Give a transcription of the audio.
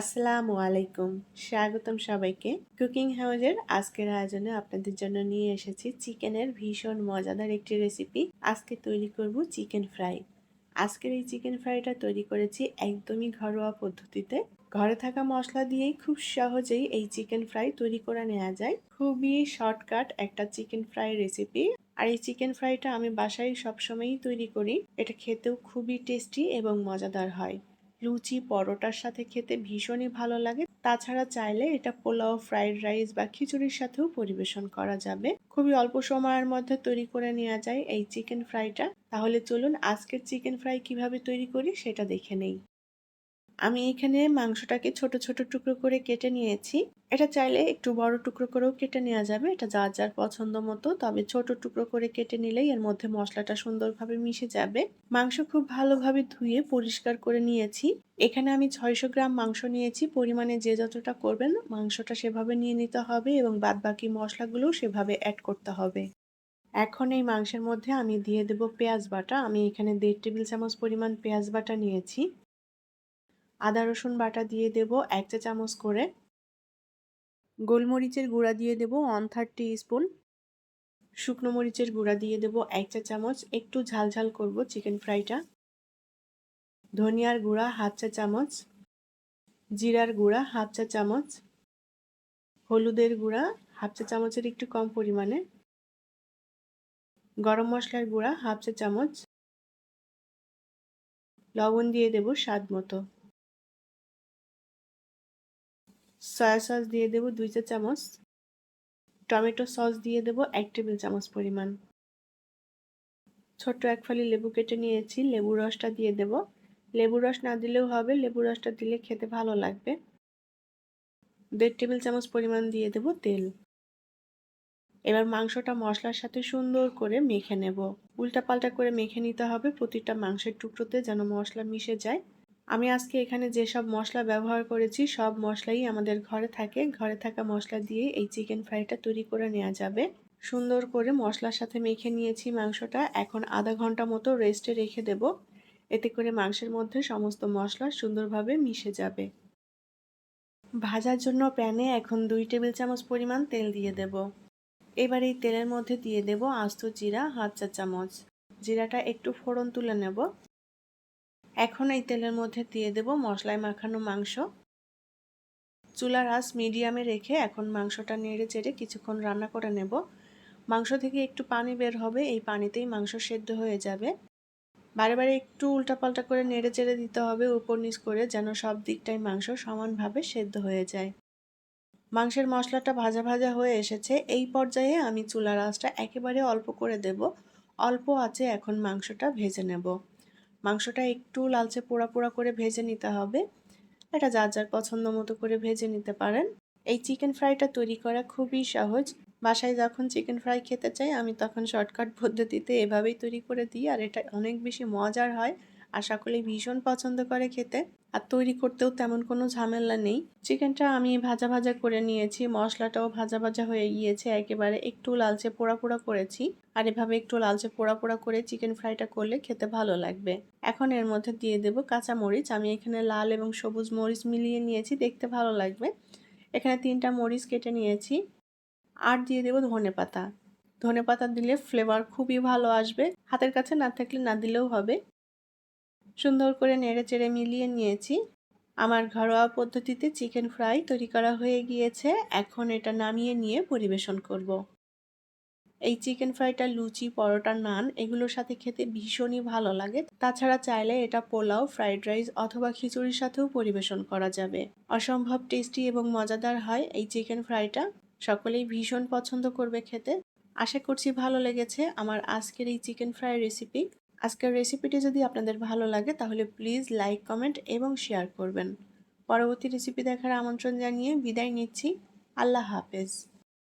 আসসালামু আলাইকুম। স্বাগতম সবাইকে। কুকিং হাউজের আজকের আয়োজনে আপনাদের জন্য নিয়ে এসেছি চিকেনের ভীষণ মজাদার একটি রেসিপি। আজকে তৈরি করব চিকেন ফ্রাই। আজকের এই চিকেন ফ্রাইটা তৈরি করেছি একদমই ঘরোয়া পদ্ধতিতে। ঘরে থাকা মশলা দিয়েই খুব সহজেই এই চিকেন ফ্রাই তৈরি করে নেওয়া যায়। খুবই শর্টকাট একটা চিকেন ফ্রাই রেসিপি। আর এই চিকেন ফ্রাইটা আমি বাসায় সবসময়ই তৈরি করি। এটা খেতেও খুবই টেস্টি এবং মজাদার হয়। লুচি, পরোটার সাথে খেতে ভীষণই ভালো লাগে। তাছাড়া চাইলে এটা পোলাও, ফ্রাইড রাইস বা খিচুড়ির সাথেও পরিবেশন করা যাবে। খুবই অল্প সময়ের মধ্যে তৈরি করে নেওয়া যায় এই চিকেন ফ্রাইটা। তাহলে চলুন আজকের চিকেন ফ্রাই কীভাবে তৈরি করি সেটা দেখে নেই। আমি এখানে মাংসটাকে ছোট ছোট টুকরো করে কেটে নিয়েছি। এটা চাইলে একটু বড় টুকরো করেও কেটে নেওয়া যাবে। এটা যার যার পছন্দ মতো। তবে ছোট টুকরো করে কেটে নিলেই এর মধ্যে মশলাটা সুন্দরভাবে মিশে যাবে। মাংস খুব ভালোভাবে ধুয়ে পরিষ্কার করে নিয়েছি। এখানে আমি ছয়শো গ্রাম মাংস নিয়েছি। পরিমাণে যে যতটা করবেন মাংসটা সেভাবে নিয়ে নিতে হবে এবং বাদ বাকি মশলাগুলো সেভাবে অ্যাড করতে হবে। এখন এই মাংসের মধ্যে আমি দিয়ে দেব পেঁয়াজ বাটা। আমি এখানে দেড় টেবিল চামচ পরিমাণ পেঁয়াজ বাটা নিয়েছি। আদা, রসুন বাটা দিয়ে দেব এক চা চামচ করে। গোলমরিচের গুঁড়া দিয়ে দেব ওয়ান থার্টি স্পুন শুকনো মরিচের গুঁড়া দিয়ে দেব এক চা চামচ। একটু ঝাল ঝাল করব চিকেন ফ্রাইটা ধনিয়ার গুঁড়া হাফ চা চামচ। জিরার গুঁড়া হাফ চা চামচ। হলুদের গুঁড়া হাফ চা চামচের একটু কম পরিমাণে। গরম মশলার গুঁড়া হাফ চা চামচ। লবণ দিয়ে দেব স্বাদ মতো। সয়া সস দিয়ে দেব দুই চা চামচ। টমেটো সস দিয়ে দেব এক টেবিল চামচ পরিমাণ। ছোট্ট এক ফালি লেবু কেটে নিয়েছি লেবু রসটা দিয়ে দেব। লেবু রস না দিলেও হবে, লেবু রসটা দিলে খেতে ভালো লাগবে। দেড় টেবিল চামচ পরিমাণ দিয়ে দেব তেল। এবার মাংসটা মশলার সাথে সুন্দর করে মেখে নেব। উল্টা পাল্টা করে মেখে নিতে হবে, প্রতিটা মাংসের টুকরোতে যেন মশলা মিশে যায়। আমি আজকে এখানে যেসব মশলা ব্যবহার করেছি, সব মশলাই আমাদের ঘরে থাকে। ঘরে থাকা মশলা দিয়ে এই চিকেন ফ্রাইটা তৈরি করে নেওয়া যাবে। সুন্দর করে মশলার সাথে মেখে নিয়েছি মাংসটা। এখন আধা ঘণ্টা মতো রেস্টে রেখে দেব। এতে করে মাংসের মধ্যে সমস্ত মশলা সুন্দরভাবে মিশে যাবে। ভাজার জন্য প্যানে এখন দুই টেবিল চামচ পরিমাণ তেল দিয়ে দেব। এবার এই তেলের মধ্যে দিয়ে দেব আস্ত জিরা হাত চা চামচ। জিরাটা একটু ফোড়ন তুলে নেব। এখন এই তেলের মধ্যে দিয়ে দেব মশলায় মাখানো মাংস। চুলার আঁচ মিডিয়ামে রেখে এখন মাংসটা নেড়ে চেড়ে কিছুক্ষণ রান্না করে নেব। মাংস থেকে একটু পানি বের হবে, এই পানিতেই মাংস সেদ্ধ হয়ে যাবে। বারে বারে একটু উল্টাপাল্টা করে নেড়ে চেড়ে দিতে হবে উপর নিচ করে, যেন সব দিকটাই মাংস সমানভাবে সেদ্ধ হয়ে যায়। মাংসের মশলাটা ভাজা ভাজা হয়ে এসেছে, এই পর্যায়ে আমি চুলার আঁচটা একেবারে অল্প করে দেব। অল্প আছে এখন মাংসটা ভেজে নেব। মাংসটা একটু লালচে পোড়া পোড়া করে ভেজে নিতে হবে। এটা যার যার পছন্দ মতো করে ভেজে নিতে পারেন। এই চিকেন ফ্রাইটা তৈরি করা খুবই সহজ। বাসায় যখন চিকেন ফ্রাই খেতে চাই, আমি তখন শর্টকাট পদ্ধতিতে এভাবেই তৈরি করে দিই, আর এটা অনেক বেশি মজার হয়। আশা করি ভীষণ পছন্দ করে খেতে। আর তৈরি করতেও তেমন কোনো ঝামেলা নেই। চিকেনটা আমি ভাজা ভাজা করে নিয়েছি। মশলাটাও ভাজা ভাজা হয়ে গিয়েছে। একেবারে একটু লালচে পোড়া পোড়া করেছি। আর এভাবে একটু লালচে পোড়া পোড়া করে চিকেন ফ্রাইটা করলে খেতে ভালো লাগবে। এখন এর মধ্যে দিয়ে দেব কাঁচা মরিচ আমি এখানে লাল এবং সবুজ মরিচ মিলিয়ে নিয়েছি। দেখতে ভালো লাগবে। এখানে তিনটা মরিচ কেটে নিয়েছি। আর দিয়ে দেবো ধনে পাতা। ধনে পাতা দিলে ফ্লেভার খুবই ভালো আসবে। হাতের কাছে না থাকলে না দিলেও হবে। সুন্দর করে নেড়ে চেড়ে মিলিয়ে নিয়েছি। আমার ঘরোয়া পদ্ধতিতে চিকেন ফ্রাই তৈরি করা হয়ে গিয়েছে। এখন এটা নামিয়ে নিয়ে পরিবেশন করব। এই চিকেন ফ্রাইটা লুচি, পরোটা, নান এগুলোর সাথে খেতে ভীষণই ভালো লাগে। তাছাড়া চাইলে এটা পোলাও, ফ্রাইড রাইস অথবা খিচুড়ির সাথেও পরিবেশন করা যাবে। অসম্ভব টেস্টি এবং মজাদার হয় এই চিকেন ফ্রাইটা। সকলেই ভীষণ পছন্দ করবে খেতে। আশা করছি ভালো লেগেছে। আমার আজকের এই চিকেন ফ্রাই রেসিপি আজকের রেসিপিটি যদি আপনাদের ভালো লাগে, তাহলে প্লিজ লাইক কমেন্ট এবং শেয়ার করবেন। পরবর্তী রেসিপি দেখার আমন্ত্রণ জানিয়ে বিদায় নিচ্ছি। আল্লাহ হাফেজ।